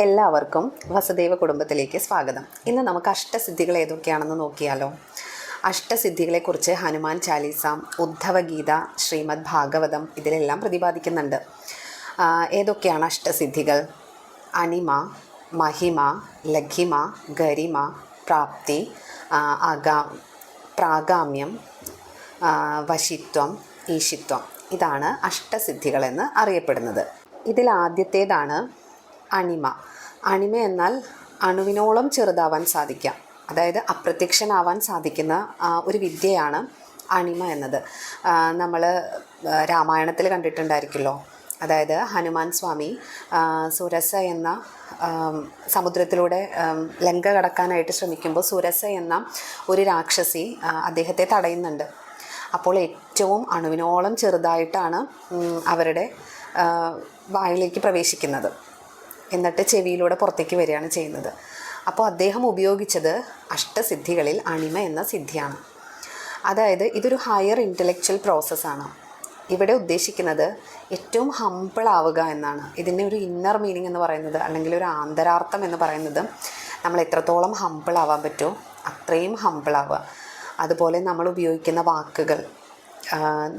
എല്ലാവർക്കും വസുദേവ കുടുംബത്തിലേക്ക് സ്വാഗതം. ഇന്ന് നമുക്ക് അഷ്ടസിദ്ധികൾ ഏതൊക്കെയാണെന്ന് നോക്കിയാലോ? അഷ്ടസിദ്ധികളെക്കുറിച്ച് ഹനുമാൻ ചാലീസ ഉദ്ധവഗീത ശ്രീമദ് ഭാഗവതം ഇതിലെല്ലാം പ്രതിപാദിക്കുന്നുണ്ട്. ഏതൊക്കെയാണ് അഷ്ടസിദ്ധികൾ? അണിമ മഹിമ ലഘിമ ഗരിമ പ്രാപ്തി അഗാ പ്രാഗാമ്യം വശിത്വം ഈശിത്വം. ഇതാണ് അഷ്ടസിദ്ധികളെന്ന് അറിയപ്പെടുന്നത്. ഇതിൽ ആദ്യത്തേതാണ് അണിമ. അണിമ എന്നാൽ അണുവിനോളം ചെറുതാവാൻ സാധിക്കാം. അതായത് അപ്രത്യക്ഷനാവാൻ സാധിക്കുന്ന ഒരു വിദ്യയാണ് അണിമ എന്നത്. നമ്മൾ രാമായണത്തിൽ കണ്ടിട്ടുണ്ടായിരിക്കുമല്ലോ അതായത് ഹനുമാൻ സ്വാമി സുരസ എന്ന സമുദ്രത്തിലൂടെ ലങ്ക കടക്കാനായിട്ട് ശ്രമിക്കുമ്പോൾ സുരസ എന്ന ഒരു രാക്ഷസി അദ്ദേഹത്തെ തടയുന്നുണ്ട്. അപ്പോൾ ഏറ്റവും അണുവിനോളം ചെറുതായിട്ടാണ് അവരുടെ വായിലേക്ക് പ്രവേശിക്കുന്നത്. എന്നിട്ട് ചെവിയിലൂടെ പുറത്തേക്ക് വരികയാണ് ചെയ്യുന്നത്. അപ്പോൾ അദ്ദേഹം ഉപയോഗിച്ചത് അഷ്ടസിദ്ധികളിൽ അണിമ എന്ന സിദ്ധിയാണ്. അതായത് ഇതൊരു ഹയർ ഇന്റലക്ച്വൽ പ്രോസസ്സാണ് ഇവിടെ ഉദ്ദേശിക്കുന്നത് ഏറ്റവും ഹമ്പിൾ ആവുക എന്നാണ്. ഇതിന്റെ ഒരു ഇന്നർ മീനിങ് എന്ന് പറയുന്നത് അല്ലെങ്കിൽ ഒരു ആന്തരാർത്ഥം എന്ന് പറയുന്നത് നമ്മൾ എത്രത്തോളം ഹമ്പിൾ ആവാൻ പറ്റുമോ അത്രയും ഹമ്പിൾ ആവുക. അതുപോലെ നമ്മൾ ഉപയോഗിക്കുന്ന വാക്കുകൾ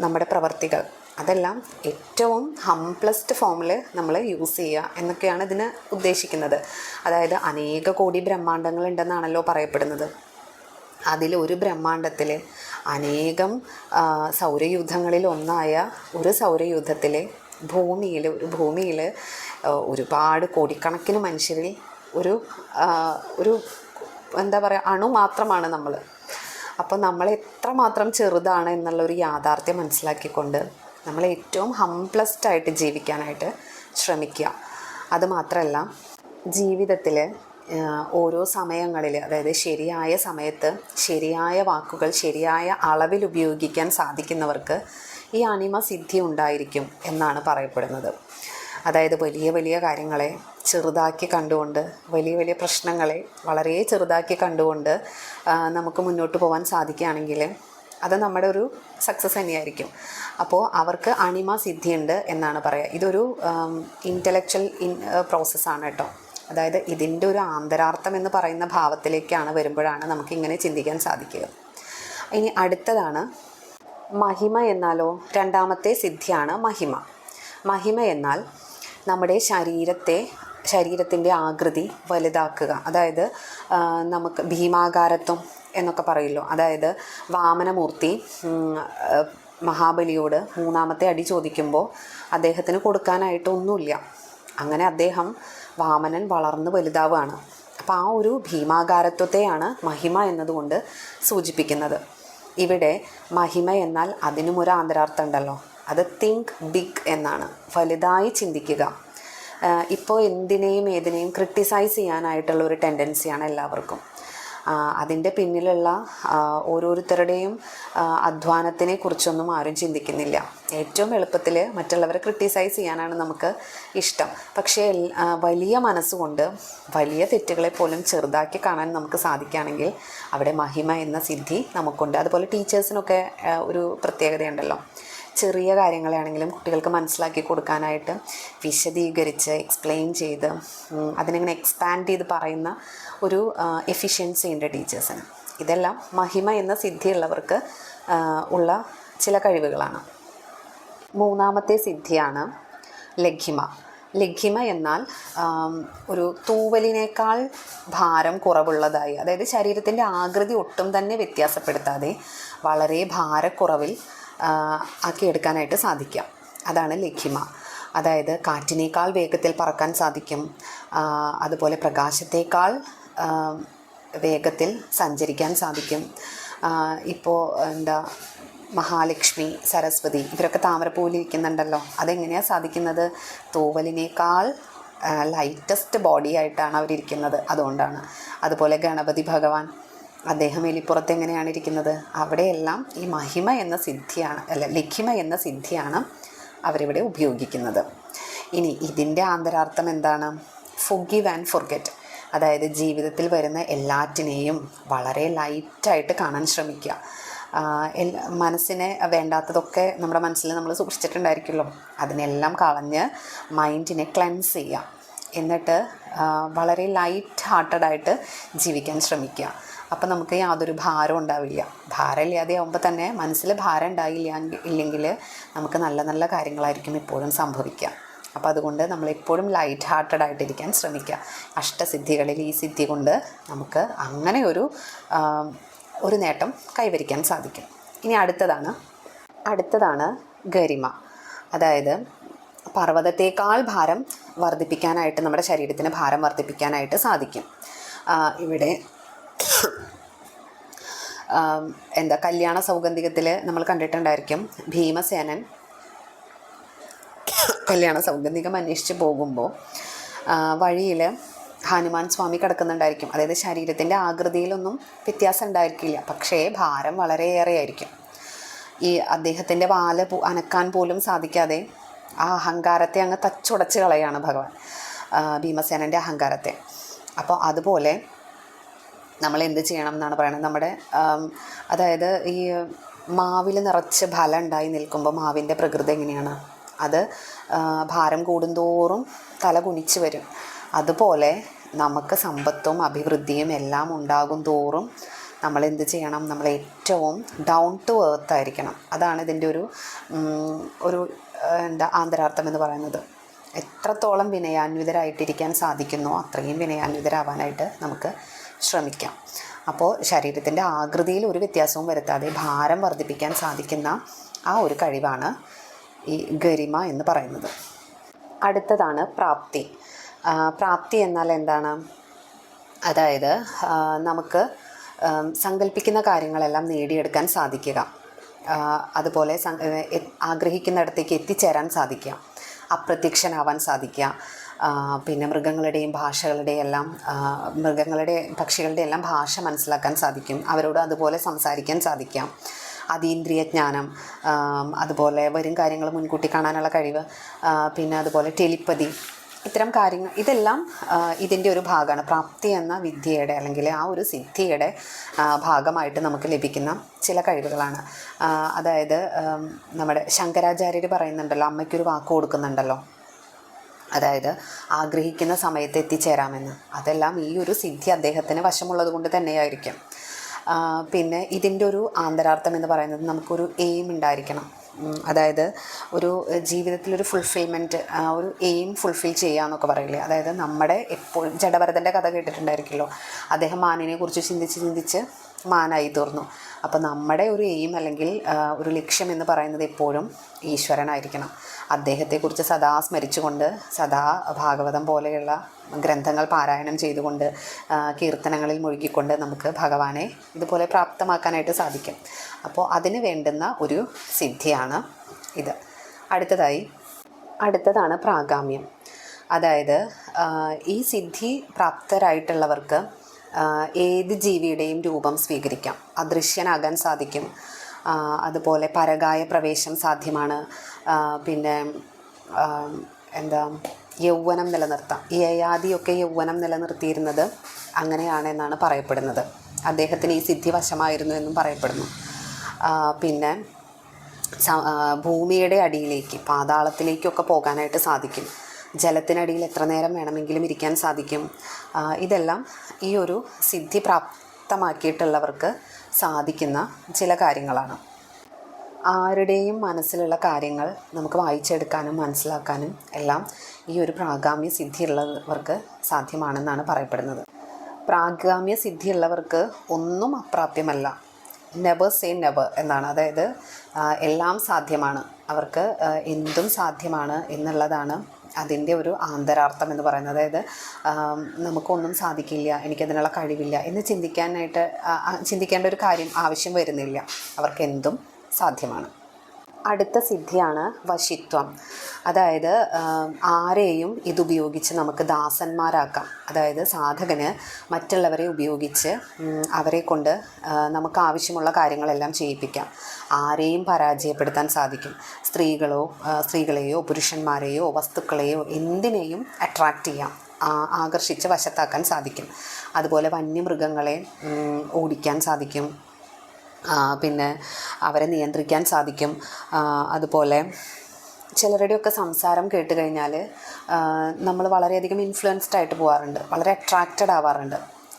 നമ്മുടെ പ്രവർത്തികൾ അതെല്ലാം ഏറ്റവും ഹംപ്ലസ്റ്റ് ഫോമിൽ നമ്മൾ യൂസ് ചെയ്യുക എന്നൊക്കെയാണ് ഇതിന് ഉദ്ദേശിക്കുന്നത്. അതായത് അനേക കോടി ബ്രഹ്മാണ്ടങ്ങൾ ഉണ്ടെന്നാണല്ലോ പറയപ്പെടുന്നത്. അതിൽ ഒരു ബ്രഹ്മാണ്ടത്തിൽ അനേകം സൗരയൂഥങ്ങളിൽ ഒന്നായ ഒരു സൗരയൂഥത്തിൽ ഭൂമിയിൽ ഒരു ഭൂമിയിൽ ഒരുപാട് കോടിക്കണക്കിന് മനുഷ്യരിൽ ഒരു ഒരു എന്താ പറയുക അണു മാത്രമാണ് നമ്മൾ അപ്പോൾ നമ്മൾ എത്രമാത്രം ചെറുതാണ് എന്നുള്ളൊരു യാഥാർത്ഥ്യം മനസ്സിലാക്കിക്കൊണ്ട് നമ്മൾ ഏറ്റവും ഹംപ്ലസ്ഡ് ആയിട്ട് ജീവിക്കാനായിട്ട് ശ്രമിക്കുക. അതുമാത്രമല്ല ജീവിതത്തിൽ ഓരോ സമയങ്ങളിൽ അതായത് ശരിയായ സമയത്ത് ശരിയായ വാക്കുകൾ ശരിയായ അളവിൽ ഉപയോഗിക്കാൻ സാധിക്കുന്നവർക്ക് ഈ അനിമ സിദ്ധി ഉണ്ടായിരിക്കും എന്നാണ് പറയപ്പെടുന്നത്. അതായത് വലിയ വലിയ കാര്യങ്ങളെ ചെറുതാക്കി കണ്ടുകൊണ്ട് വലിയ വലിയ പ്രശ്നങ്ങളെ വളരെ ചെറുതാക്കി കണ്ടുകൊണ്ട് നമുക്ക് മുന്നോട്ട് പോകാൻ സാധിക്കുകയാണെങ്കിൽ അത് നമ്മുടെ ഒരു സക്സസ് തന്നെയായിരിക്കും. അപ്പോൾ അവർക്ക് അണിമ സിദ്ധിയുണ്ട് എന്നാണ് പറയുക ഇതൊരു ഇന്റലക്ച്വൽ ഇൻ പ്രോസസ്സാണ് കേട്ടോ. അതായത് ഇതിന്റെ ഒരു ആന്തരാർത്ഥം എന്ന് പറയുന്ന ഭാവത്തിലേക്കാണ് വരുമ്പോഴാണ് നമുക്ക് ഇങ്ങനെ ചിന്തിക്കാൻ സാധിക്കുക. ഇനി അടുത്തതാണ് മഹിമ എന്നാലോ രണ്ടാമത്തെ സിദ്ധിയാണ് മഹിമ. മഹിമ എന്നാൽ നമ്മുടെ ശരീരത്തെ ശരീരത്തിന്റെ ആകൃതി വലുതാക്കുക. അതായത് നമുക്ക് ഭീമാകാരത്വം എന്നൊക്കെ പറയുമല്ലോ അതായത് വാമനമൂർത്തി മഹാബലിയോട് മൂന്നാമത്തെ അടി ചോദിക്കുമ്പോൾ അദ്ദേഹത്തിന് കൊടുക്കാനായിട്ടൊന്നുമില്ല അങ്ങനെ അദ്ദേഹം വാമനൻ വളർന്ന് വലുതാവുകയാണ് അപ്പോൾ ആ ഒരു ഭീമാകാരത്വത്തെയാണ് മഹിമ എന്നതുകൊണ്ട് സൂചിപ്പിക്കുന്നത്. ഇവിടെ മഹിമ എന്നാൽ അതിനും ഒരു ആന്തരാർത്ഥം ഉണ്ടല്ലോ. അത് തിങ്ക് ബിഗ് എന്നാണ്. വലുതായി ചിന്തിക്കുക. ഇപ്പോൾ എന്തിനേയും ഏതിനേയും ക്രിട്ടിസൈസ് ചെയ്യാനായിട്ടുള്ള ഒരു ടെൻഡൻസിയാണ് എല്ലാവർക്കും. അതിന്റെ പിന്നിലുള്ള ഓരോരുത്തരുടെയും അധ്വാനത്തിനെ കുറിച്ചൊന്നും ആരും ചിന്തിക്കുന്നില്ല. ഏറ്റവും എളുപ്പത്തിൽ മറ്റുള്ളവരെ ക്രിട്ടിസൈസ് ചെയ്യാനാണ് നമുക്ക് ഇഷ്ടം. പക്ഷേ വലിയ മനസ്സുകൊണ്ട് വലിയ തെറ്റുകളെ പോലും ചെറുതാക്കി കാണാൻ നമുക്ക് സാധിക്കുകയാണെങ്കിൽ അവിടെ മഹിമ എന്ന സിദ്ധി നമുക്കുണ്ട്. അതുപോലെ ടീച്ചേഴ്സിനൊക്കെ ഒരു പ്രത്യേകതയുണ്ടല്ലോ. ചെറിയ കാര്യങ്ങളാണെങ്കിലും കുട്ടികൾക്ക് മനസ്സിലാക്കി കൊടുക്കാനായിട്ട് വിശദീകരിച്ച് എക്സ്പ്ലെയിൻ ചെയ്ത് അതിനെങ്ങനെ എക്സ്പാൻഡ് ചെയ്ത് പറയുന്ന ഒരു എഫിഷ്യൻസി ഉണ്ട് ടീച്ചേഴ്സിന് ഇതെല്ലാം മഹിമ എന്ന സിദ്ധിയുള്ളവർക്ക് ഉള്ള ചില കഴിവുകളാണ്. മൂന്നാമത്തെ സിദ്ധിയാണ് ലഘിമ. ലഘിമ എന്നാൽ ഒരു തൂവലിനേക്കാൾ ഭാരം കുറവുള്ളതായി അതായത് ശരീരത്തിന്റെ ആകൃതി ഒട്ടും തന്നെ വ്യത്യാസപ്പെടുത്താതെ വളരെ ഭാരക്കുറവിൽ ആക്കിയെടുക്കാനായിട്ട് സാധിക്കാം. അതാണ് ലഘിമ. അതായത് കാറ്റിനേക്കാൾ വേഗത്തിൽ പറക്കാൻ സാധിക്കും. അതുപോലെ പ്രകാശത്തേക്കാൾ വേഗത്തിൽ സഞ്ചരിക്കാൻ സാധിക്കും. ഇപ്പോൾ എന്താ മഹാലക്ഷ്മി സരസ്വതി ഇവരൊക്കെ താമരപ്പൂവിൽ ഇരിക്കുന്നുണ്ടല്ലോ. അതെങ്ങനെയാണ് സാധിക്കുന്നത്? തൂവലിനേക്കാൾ ലൈറ്റസ്റ്റ് ബോഡി ആയിട്ടാണ് അവരിയ്ക്കുന്നത് അതുകൊണ്ടാണ്. അതുപോലെ ഗണപതി ഭഗവാൻ. അദ്ദേഹം എലിപ്പുറത്ത് എങ്ങനെയാണ് ഇരിക്കുന്നത്? അവിടെയെല്ലാം ഈ മഹിമ എന്ന സിദ്ധിയാണ് അല്ല ലഖിമ എന്ന സിദ്ധിയാണ് അവരിവിടെ ഉപയോഗിക്കുന്നത്. ഇനി ഇതിന്റെ ആന്തരാർത്ഥം എന്താണ്? ഫുഗീവ് ആൻഡ് ഫൊർഗെറ്റ് അതായത് ജീവിതത്തിൽ വരുന്ന എല്ലാറ്റിനെയും വളരെ ലൈറ്റായിട്ട് കാണാൻ ശ്രമിക്കുക. മനസ്സിനെ വേണ്ടാത്തതൊക്കെ നമ്മുടെ മനസ്സിൽ നമ്മൾ സൂക്ഷിച്ചിട്ടുണ്ടായിരിക്കുമല്ലോ. അതിനെല്ലാം കളഞ്ഞ് മൈൻഡിനെ ക്ലെൻസ് ചെയ്യുക. എന്നിട്ട് വളരെ ലൈറ്റ് ഹാർട്ടഡായിട്ട് ജീവിക്കാൻ ശ്രമിക്കുക. അപ്പം നമുക്ക് യാതൊരു ഭാരം ഉണ്ടാവില്ല. ഭാരമില്ലാതെ ആകുമ്പോൾ തന്നെ മനസ്സിൽ ഭാരം ഉണ്ടായില്ല ഇല്ലെങ്കിൽ നമുക്ക് നല്ല നല്ല കാര്യങ്ങളായിരിക്കും ഇപ്പോഴും സംഭവിക്കുക അപ്പോൾ അതുകൊണ്ട് നമ്മളെപ്പോഴും ലൈറ്റ് ഹാർട്ടഡ് ആയിട്ടിരിക്കാൻ ശ്രമിക്കുക അഷ്ടസിദ്ധികളിൽ ഈ സിദ്ധി കൊണ്ട് നമുക്ക് അങ്ങനെ ഒരു ഒരു നേട്ടം കൈവരിക്കാൻ സാധിക്കും. ഇനി അടുത്തതാണ് അടുത്തതാണ് ഗരിമ. അതായത് പർവതത്തേക്കാൾ ഭാരം വർദ്ധിപ്പിക്കാനായിട്ട് നമ്മുടെ ശരീരത്തിന് ഭാരം വർദ്ധിപ്പിക്കാനായിട്ട് സാധിക്കും. ഇവിടെ എന്താ കല്യാണ സൗഗന്ധികത്തിൽ നമ്മൾ കണ്ടിട്ടുണ്ടായിരിക്കും ഭീമസേനൻ കല്യാണ സൗഗന്ധികം അന്വേഷിച്ച് പോകുമ്പോൾ വഴിയിൽ ഹനുമാൻ സ്വാമി കിടക്കുന്നുണ്ടായിരിക്കും. അതായത് ശരീരത്തിന്റെ ആകൃതിയിലൊന്നും വ്യത്യാസം ഉണ്ടായിരിക്കില്ല. പക്ഷേ ഭാരം വളരെയേറെ ആയിരിക്കും. ഈ അദ്ദേഹത്തിന്റെ വാല അനക്കാൻ പോലും സാധിക്കാതെ ആ അഹങ്കാരത്തെ അങ്ങ് തച്ചുടച്ച് കളയാണ് ഭഗവാൻ ഭീമസേനന്റെ അഹങ്കാരത്തെ. അപ്പോൾ അതുപോലെ നമ്മൾ എന്ത് ചെയ്യണം എന്നാണ് പറയുന്നത് നമ്മുടെ അതായത് ഈ മാവിൽ നിറച്ച് ഫലം ഉണ്ടായി നിൽക്കുമ്പോൾ മാവിന്റെ പ്രകൃതി എങ്ങനെയാണ്? അത് ഭാരം കൂടുന്തോറും തല കുനിച്ച് വരും. അതുപോലെ നമുക്ക് സമ്പത്തും അഭിവൃദ്ധിയും എല്ലാം ഉണ്ടാകും തോറും നമ്മൾ എന്ത് ചെയ്യണം? നമ്മൾ ഏറ്റവും ഡൗൺ ടു എർത്ത് ആയിരിക്കണം. അതാണ് ഇതിന്റെ ഒരു ഒരു എന്താ ആന്തരാർത്ഥം എന്ന് പറയുന്നത്. എത്രത്തോളം വിനയാന്വിതരായിട്ടിരിക്കാൻ സാധിക്കുന്നു അത്രയും വിനയാന്വിതരാവാനായിട്ട് നമുക്ക് ശ്രമിക്കാം. അപ്പോൾ ശരീരത്തിന്റെ ആകൃതിയിൽ ഒരു വ്യത്യാസവും വരുത്താതെ ഭാരം വർദ്ധിപ്പിക്കാൻ സാധിക്കുന്ന ആ ഒരു കഴിവാണ് ഈ ഗരിമ എന്ന് പറയുന്നത്. അടുത്തതാണ് പ്രാപ്തി. പ്രാപ്തി എന്നാൽ എന്താണ്? അതായത് നമുക്ക് സങ്കല്പിക്കുന്ന കാര്യങ്ങളെല്ലാം നേടിയെടുക്കാൻ സാധിക്കുക. അതുപോലെ ആഗ്രഹിക്കുന്നിടത്തേക്ക് എത്തിച്ചേരാൻ സാധിക്കുക. അപ്രത്യക്ഷനാവാൻ സാധിക്കുക. പിന്നെ മൃഗങ്ങളുടെയും ഭാഷകളുടെയും എല്ലാം മൃഗങ്ങളുടെ പക്ഷികളുടെ എല്ലാം ഭാഷ മനസ്സിലാക്കാൻ സാധിക്കും. അവരോട് അതുപോലെ സംസാരിക്കാൻ സാധിക്കാം. അതീന്ദ്രിയ ജ്ഞാനം അതുപോലെ വരും കാര്യങ്ങൾ മുൻകൂട്ടി കാണാനുള്ള കഴിവ് പിന്നെ അതുപോലെ ടെലിപ്പതി ഇത്തരം കാര്യങ്ങൾ ഇതെല്ലാം ഇതിന്റെ ഒരു ഭാഗമാണ്. പ്രാപ്തി എന്ന വിദ്യയുടെ അല്ലെങ്കിൽ ആ ഒരു സിദ്ധിയുടെ ഭാഗമായിട്ട് നമുക്ക് ലഭിക്കുന്ന ചില കഴിവുകളാണ്. അതായത് നമ്മുടെ ശങ്കരാചാര്യർ പറയുന്നുണ്ടല്ലോ അമ്മയ്ക്കൊരു വാക്ക് കൊടുക്കുന്നുണ്ടല്ലോ. അതായത് ആഗ്രഹിക്കുന്ന സമയത്ത് എത്തിച്ചേരാമെന്ന്. അതെല്ലാം ഈ ഒരു സിദ്ധി അദ്ദേഹത്തിന് വശമുള്ളത് കൊണ്ട് തന്നെയായിരിക്കും. പിന്നെ ഇതിന്റെ ഒരു ആന്തരാർത്ഥം എന്ന് പറയുന്നത് നമുക്കൊരു എയിം ഉണ്ടായിരിക്കണം. അതായത് ഒരു ജീവിതത്തിലൊരു ഫുൾഫിൽമെന്റ് ആ ഒരു എയിം ഫുൾഫിൽ ചെയ്യുക എന്നൊക്കെ പറയില്ലേ? അതായത് നമ്മുടെ എപ്പോഴും ജഡഭരതന്റെ കഥ കേട്ടിട്ടുണ്ടായിരിക്കുമല്ലോ. അദ്ദേഹം മാനിനെ കുറിച്ച് ചിന്തിച്ച് ചിന്തിച്ച് മാനായി തീർന്നു. അപ്പോൾ നമ്മുടെ ഒരു എയിം അല്ലെങ്കിൽ ഒരു ലക്ഷ്യം എന്ന് പറയുന്നത് എപ്പോഴും ഈശ്വരനായിരിക്കണം. അദ്ദേഹത്തെക്കുറിച്ച് സദാ സ്മരിച്ചുകൊണ്ട് സദാ ഭാഗവതം പോലെയുള്ള ഗ്രന്ഥങ്ങൾ പാരായണം ചെയ്തുകൊണ്ട് കീർത്തനങ്ങളിൽ മുഴുകിക്കൊണ്ട് നമുക്ക് ഭഗവാനെ ഇതുപോലെ പ്രാപ്തമാക്കാനായിട്ട് സാധിക്കും. അപ്പോൾ അതിന് വേണ്ടുന്ന ഒരു സിദ്ധിയാണ് ഇത്. അടുത്തതായി അടുത്തതാണ് പ്രാഗാമ്യം. അതായത് ഈ സിദ്ധി പ്രാപ്തരായിട്ടുള്ളവർക്ക് ഏത് ജീവിയുടെയും രൂപം സ്വീകരിക്കാം. അദൃശ്യനാകാൻ സാധിക്കും. അതുപോലെ പരകായ പ്രവേശം സാധ്യമാണ്. പിന്നെ എന്താ യൗവനം നിലനിർത്താം. ഈ യയാദിയൊക്കെ യൗവനം നിലനിർത്തിയിരുന്നത് അങ്ങനെയാണെന്നാണ് പറയപ്പെടുന്നത്. അദ്ദേഹത്തിന് ഈ സിദ്ധി വശമായിരുന്നു എന്നും പറയപ്പെടുന്നു. പിന്നെ ഭൂമിയുടെ അടിയിലേക്ക് പാതാളത്തിലേക്കൊക്കെ പോകാനായിട്ട് സാധിക്കും. ജലത്തിനടിയിൽ എത്ര നേരം വേണമെങ്കിലും ഇരിക്കാൻ സാധിക്കും. ഇതെല്ലാം ഈ ഒരു സിദ്ധി പ്രാപ്തമാക്കിയിട്ടുള്ളവർക്ക് സാധിക്കുന്ന ചില കാര്യങ്ങളാണ്. ആരുടെയും മനസ്സിലുള്ള കാര്യങ്ങൾ നമുക്ക് വായിച്ചെടുക്കാനും മനസ്സിലാക്കാനും എല്ലാം ഈ ഒരു പ്രാഗാമ്യ സിദ്ധിയുള്ളവർക്ക് സാധ്യമാണെന്നാണ് പറയപ്പെടുന്നത്. പ്രാഗാമ്യ സിദ്ധിയുള്ളവർക്ക് ഒന്നും അപ്രാപ്യമല്ല. നെവർ സേ നെവർ എന്നാണ്. അതായത് എല്ലാം സാധ്യമാണ്. അവർക്ക് എന്തും സാധ്യമാണ് എന്നുള്ളതാണ് അതിന്റെ ഒരു ആന്തരാർത്ഥം എന്ന് പറയുന്നത്. അതായത് നമുക്കൊന്നും സാധിക്കില്ല എനിക്കതിനുള്ള കഴിവില്ല എന്ന് ചിന്തിക്കാനായിട്ട് ചിന്തിക്കേണ്ട ഒരു കാര്യം ആവശ്യം വരുന്നില്ല. അവർക്ക് എന്തും സാധ്യമാണ്. അടുത്ത സിദ്ധിയാണ് വശിത്വം. അതായത് ആരെയും ഇതുപയോഗിച്ച് നമുക്ക് ദാസന്മാരാക്കാം. അതായത് സാധകന് മറ്റുള്ളവരെ ഉപയോഗിച്ച് അവരെ കൊണ്ട് നമുക്ക് ആവശ്യമുള്ള കാര്യങ്ങളെല്ലാം ചെയ്യിപ്പിക്കാം. ആരെയും പരാജയപ്പെടുത്താൻ സാധിക്കും. സ്ത്രീകളോ സ്ത്രീകളെയോ പുരുഷന്മാരെയോ വസ്തുക്കളെയോ എന്തിനേയും അട്രാക്റ്റ് ചെയ്യാം. ആകർഷിച്ച് വശത്താക്കാൻ സാധിക്കും. അതുപോലെ വന്യമൃഗങ്ങളെ ഓടിക്കാൻ സാധിക്കും. പിന്നെ അവരെ നിയന്ത്രിക്കാൻ സാധിക്കും. അതുപോലെ ചിലരുടെയൊക്കെ സംസാരം കേട്ട് കഴിഞ്ഞാൽ നമ്മൾ വളരെയധികം ഇൻഫ്ലുവൻസ്ഡ് ആയിട്ട് പോകാറുണ്ട് വളരെ അട്രാക്റ്റഡ് ആവാറുണ്ട്.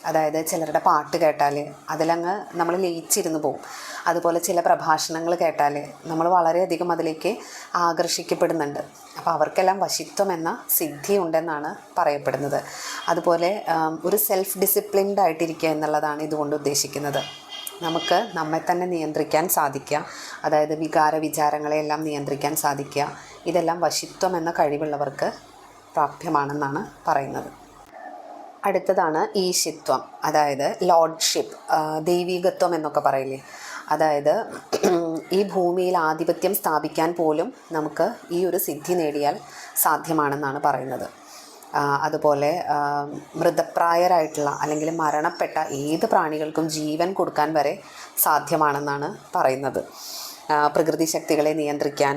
അതായത് ചിലരുടെ പാട്ട് കേട്ടാൽ അതിലങ്ങ് നമ്മൾ ലയിച്ചിരുന്ന് പോകും അതുപോലെ ചില പ്രഭാഷണങ്ങൾ കേട്ടാൽ നമ്മൾ വളരെയധികം അതിലേക്ക് ആകർഷിക്കപ്പെടുന്നുണ്ട്. അപ്പോൾ അവർക്കെല്ലാം വശിത്വം എന്ന സിദ്ധി ഉണ്ടെന്നാണ് പറയപ്പെടുന്നത്. അതുപോലെ ഒരു സെൽഫ് ഡിസിപ്ലിൻഡ് ആയിട്ടിരിക്കുക എന്നുള്ളതാണ് ഇതുകൊണ്ട് ഉദ്ദേശിക്കുന്നത്. നമുക്ക് നമ്മെ തന്നെ നിയന്ത്രിക്കാൻ സാധിക്കുക. അതായത് വികാര വിചാരങ്ങളെയെല്ലാം നിയന്ത്രിക്കാൻ സാധിക്കുക. ഇതെല്ലാം വശിത്വം എന്ന കഴിവുള്ളവർക്ക് പ്രാപ്യമാണെന്നാണ് പറയുന്നത്. അടുത്തതാണ് ഈശിത്വം. അതായത് ലോഡ്ഷിപ്പ് ദൈവീകത്വം എന്നൊക്കെ പറയില്ലേ? അതായത് ഈ ഭൂമിയിൽ ആധിപത്യം സ്ഥാപിക്കാൻ പോലും നമുക്ക് ഈ ഒരു സിദ്ധി നേടിയാൽ സാധ്യമാണെന്നാണ് പറയുന്നത്. അതുപോലെ മൃതപ്രായരായിട്ടുള്ള അല്ലെങ്കിൽ മരണപ്പെട്ട ഏത് പ്രാണികൾക്കും ജീവൻ കൊടുക്കാൻ വരെ സാധ്യമാണെന്നാണ് പറയുന്നത്. പ്രകൃതി ശക്തികളെ നിയന്ത്രിക്കാൻ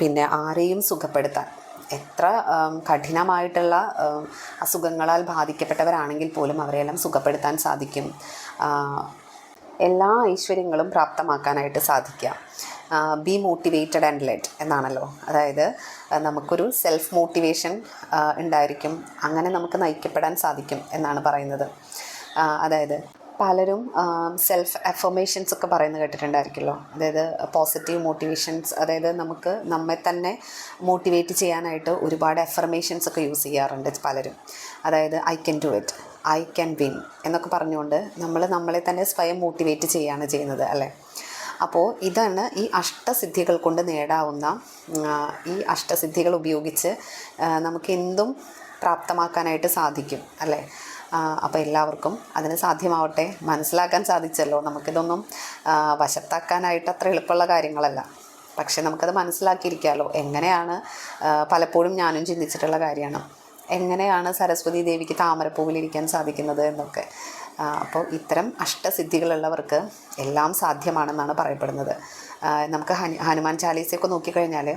പിന്നെ ആരെയും സുഖപ്പെടുത്താൻ. എത്ര കഠിനമായിട്ടുള്ള അസുഖങ്ങളാൽ ബാധിക്കപ്പെട്ടവരാണെങ്കിൽ പോലും അവരെയെല്ലാം സുഖപ്പെടുത്താൻ സാധിക്കും. എല്ലാ ഐശ്വര്യങ്ങളും പ്രാപ്തമാക്കാനായിട്ട് സാധിക്കുക. ബി മോട്ടിവേറ്റഡ് ആൻഡ് ലെറ്റ് എന്നാണല്ലോ. അതായത് നമുക്കൊരു സെൽഫ് മോട്ടിവേഷൻ ഉണ്ടായിരിക്കും. അങ്ങനെ നമുക്ക് നയിക്കപ്പെടാൻ സാധിക്കും എന്നാണ് പറയുന്നത്. അതായത് പലരും സെൽഫ് അഫർമേഷൻസ് ഒക്കെ പറയുന്നത് കേട്ടിട്ടുണ്ടായിരിക്കുമല്ലോ. അതായത് പോസിറ്റീവ് മോട്ടിവേഷൻസ് അതായത് നമുക്ക് നമ്മെ തന്നെ മോട്ടിവേറ്റ് ചെയ്യാനായിട്ട് ഒരുപാട് അഫർമേഷൻസ് ഒക്കെ യൂസ് ചെയ്യാറുണ്ട് പലരും. അതായത് I can do it I can win എന്നൊക്കെ പറഞ്ഞുകൊണ്ട് നമ്മൾ നമ്മളെ തന്നെ സ്വയം മോട്ടിവേറ്റ് ചെയ്യുകയാണ് ചെയ്യുന്നത് അല്ലേ? അപ്പോൾ ഇതാണ് ഈ അഷ്ടസിദ്ധികൾ കൊണ്ട് നേടാവുന്ന ഈ അഷ്ടസിദ്ധികൾ ഉപയോഗിച്ച് നമുക്ക് എന്തും പ്രാപ്തമാക്കാനായിട്ട് സാധിക്കും അല്ലേ? അപ്പോൾ എല്ലാവർക്കും അതിന് സാധ്യമാവട്ടെ. മനസ്സിലാക്കാൻ സാധിച്ചല്ലോ. നമുക്കിതൊന്നും വശത്താക്കാനായിട്ട് അത്ര എളുപ്പമുള്ള കാര്യങ്ങളല്ല. പക്ഷെ നമുക്കത് മനസ്സിലാക്കിയിരിക്കാമല്ലോ എങ്ങനെയാണ് പലപ്പോഴും ഞാനും ചിന്തിച്ചിട്ടുള്ള കാര്യമാണ്. എങ്ങനെയാണ് സരസ്വതി ദേവിക്ക് താമരപ്പൂവിലിരിക്കാൻ സാധിക്കുന്നത് എന്നൊക്കെ. അപ്പോൾ ഇത്തരം അഷ്ടസിദ്ധികളുള്ളവർക്ക് എല്ലാം സാധ്യമാണെന്നാണ് പറയപ്പെടുന്നത്. നമുക്ക് ഹനു ഹനുമാൻ ചാലീസയൊക്കെ നോക്കിക്കഴിഞ്ഞാൽ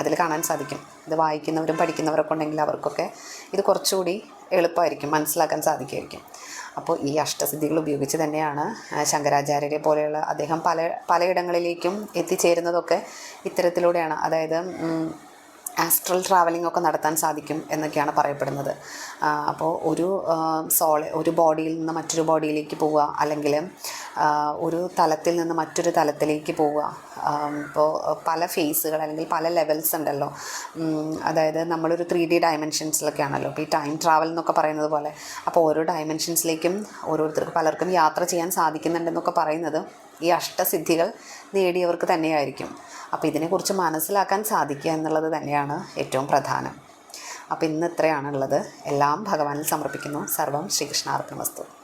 അതിൽ കാണാൻ സാധിക്കും. ഇത് വായിക്കുന്നവരും പഠിക്കുന്നവരൊക്കെ ഉണ്ടെങ്കിൽ അവർക്കൊക്കെ ഇത് കുറച്ചുകൂടി എളുപ്പമായിരിക്കും മനസ്സിലാക്കാൻ സാധിക്കുമായിരിക്കും. അപ്പോൾ ഈ അഷ്ടസിദ്ധികൾ ഉപയോഗിച്ച് തന്നെയാണ് ശങ്കരാചാര്യരെ പോലെയുള്ള അദ്ദേഹം പല പലയിടങ്ങളിലേക്കും എത്തിച്ചേരുന്നതൊക്കെ ഇത്തരത്തിലൂടെയാണ്. അതായത് ആസ്ട്രൽ ട്രാവലിംഗ് ഒക്കെ നടത്താൻ സാധിക്കും എന്നൊക്കെയാണ് പറയപ്പെടുന്നത്. അപ്പോൾ ഒരു സോൾ ഒരു ബോഡിയിൽ നിന്ന് മറ്റൊരു ബോഡിയിലേക്ക് പോവുക അല്ലെങ്കിൽ ഒരു തലത്തിൽ നിന്ന് മറ്റൊരു തലത്തിലേക്ക് പോവുക ഇപ്പോൾ പല ഫേസുകൾ അല്ലെങ്കിൽ പല ലെവൽസ് ഉണ്ടല്ലോ. അതായത് നമ്മളൊരു ത്രീ ഡി ഡയമെൻഷൻസിലൊക്കെ ആണല്ലോ ഇപ്പോൾ ഈ ടൈം ട്രാവൽ എന്നൊക്കെ പറയുന്നത് പോലെ അപ്പോൾ ഓരോ ഡയമെൻഷൻസിലേക്കും ഓരോരുത്തർക്ക് പലർക്കും യാത്ര ചെയ്യാൻ സാധിക്കുന്നുണ്ടെന്നൊക്കെ പറയുന്നത് ഈ അഷ്ടസിദ്ധികൾ നേടിയവർക്ക് തന്നെയായിരിക്കും. അപ്പോൾ ഇതിനെക്കുറിച്ച് മനസ്സിലാക്കാൻ സാധിക്കുക എന്നുള്ളത് തന്നെയാണ് ഏറ്റവും പ്രധാനം. അപ്പോൾ ഇന്ന് ഇത്രയാണുള്ളത്. എല്ലാം ഭഗവാനിൽ സമർപ്പിക്കുന്നു. സർവം ശ്രീകൃഷ്ണാർപ്പണമസ്തു.